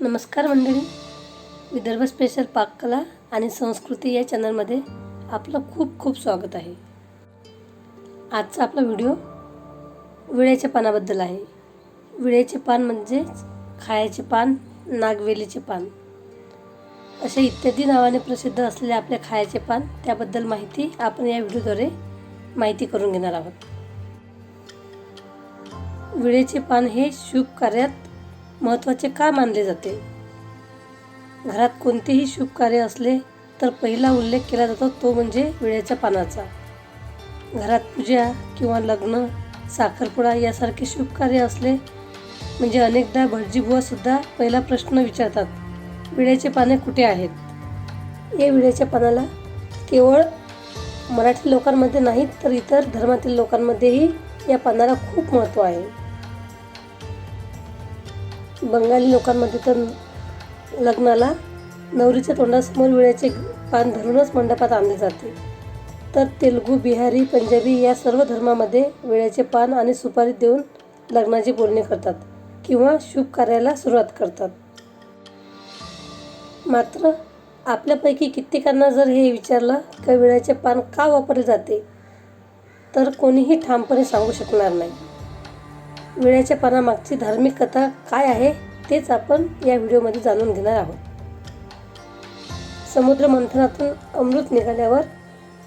नमस्कार मंडळी. विदर्भ स्पेशल पाककला आणि संस्कृती या चॅनलमध्ये आपलं खूप खूप स्वागत आहे. आजचा आपला व्हिडिओ विड्याच्या पानाबद्दल आहे. विड्याचे पान म्हणजेच खायचे पान नागवेलीचे पान. असे इत्यादी नावाने प्रसिद्ध असलेले आपले खायचे पान त्याबद्दल माहिती आपण या व्हिडिओद्वारे माहिती करून घेणार आहोत. विड्याचे पान हे शुभ कार्यात महत्त्वाचे का मानले जाते? घरात कोणतेही शुभ कार्य असले तर पहिला उल्लेख केला जातो तो म्हणजे विड्याच्या पानाचा. घरात पूजा किंवा लग्न साखरपुडा यासारखे शुभ कार्य असले म्हणजे अनेकदा भटजीबुवासुद्धा पहिला प्रश्न विचारतात विड्याचे पाने कुठे आहेत? या विड्याच्या पानाला केवळ मराठी लोकांमध्ये नाहीत तर इतर धर्मातील लोकांमध्येही या पानाला खूप महत्त्व आहे. बंगाली लोकांमध्ये तर लग्नाला नवरीच्या तोंडासमोर विड्याचे पान धरूनच मंडपात आणले जाते. तर तेलुगू बिहारी पंजाबी या सर्व धर्मामध्ये विड्याचे पान आणि सुपारी देऊन लग्नाची बोलणी करतात किंवा शुभ कार्याला सुरुवात करतात. मात्र आपल्यापैकी कित्येकांना जर हे विचारलं की विड्याचे पान का वापरले जाते तर कोणीही ठामपणे सांगू शकणार नाही. विड्याच्या पानामागची धार्मिक कथा काय आहे तेच आपण या व्हिडिओमध्ये जाणून घेणार आहोत. समुद्र मंथनातून अमृत निघाल्यावर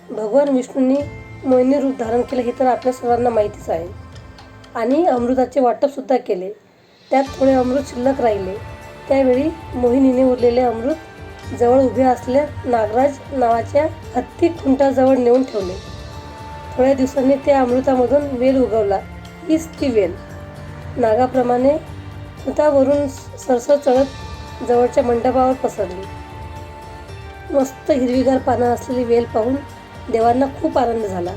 भगवान विष्णूंनी मोहिनी रूप धारण केलं हे तर आपल्या सर्वांना माहितीच आहे. आणि अमृताचे वाटपसुद्धा केले. त्यात थोडे अमृत शिल्लक राहिले. त्यावेळी मोहिनीने उरलेले अमृत जवळ उभे असल्या नागराज नावाच्या हत्ती खुंटाजवळ नेऊन ठेवले. थोड्या दिवसांनी त्या अमृतामधून वेल उगवला. हीच ती वेल. नागाप्रमाणे स्वतःवरून सरसर चढत जवळच्या मंडपावर पसरली. मस्त हिरवीगार पानं असलेली वेल पाहून देवांना खूप आनंद झाला.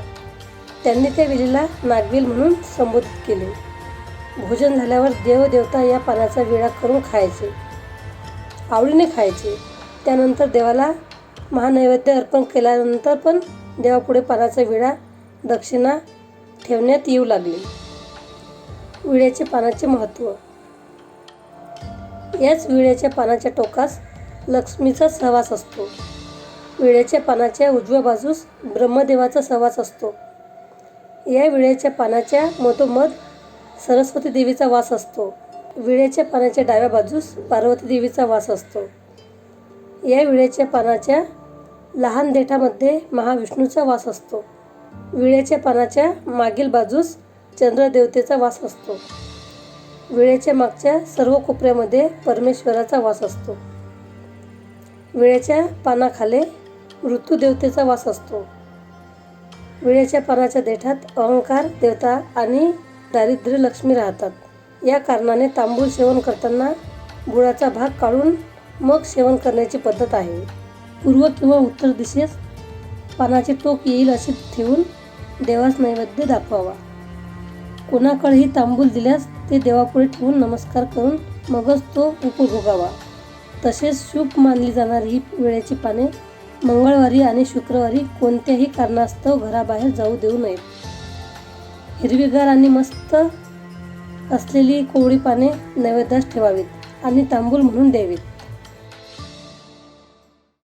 त्यांनी त्या वेलीला नागवेल म्हणून संबोधित केले. भोजन झाल्यावर देवदेवता या पानाचा विळा करून खायचे. आवडीने खायचे. त्यानंतर देवाला महानैवेद्य अर्पण केल्यानंतर पण देवापुढे पानाचा विळा दक्षिणा ठेवण्यात येऊ लागली. विड्याचे पानाचे महत्त्व. याच विड्याच्या पानाच्या टोकास लक्ष्मीचा सहवास असतो. विड्याच्या पानाच्या उजव्या बाजूस ब्रह्मदेवाचा सहवास असतो. या विड्याच्या पानाच्या मधोमध सरस्वती देवीचा वास असतो. विड्याच्या पानाच्या डाव्या बाजूस पार्वती देवीचा वास असतो. या विड्याच्या पानाच्या लहान देठामध्ये महाविष्णूचा वास असतो. विड्याच्या पानाच्या मागील बाजूस चंद्रदेवतेचा वास असतो. वेळेच्या मागच्या सर्व कोपऱ्यामध्ये परमेश्वराचा वास असतो. वेळेच्या पानाखाले ऋतुदेवतेचा वास असतो. वेळेच्या पानाच्या देठात अहंकार देवता आणि दारिद्र्य लक्ष्मी राहतात. या कारणाने तांबूळ सेवन करताना गुळाचा भाग काढून मग सेवन करण्याची पद्धत आहे. पूर्व किंवा उत्तर दिशेस पानाचे टोक येईल असे ठेवून देवास नैवेद्य दाखवावा. कोणाकडेही तांबूल दिल्यास ते देवापुढे ठेवून नमस्कार करून मगच तो उपभोगावा. तसेच शुभ मानली जाणारी ही वेळेची पाने मंगळवारी आणि शुक्रवारी कोणत्याही कारणास्तव घराबाहेर जाऊ देऊ नयेत. हिरवीगार आणि मस्त असलेली कोवळी पाने नैवेद्यास ठेवावीत आणि तांबूल म्हणून द्यावीत.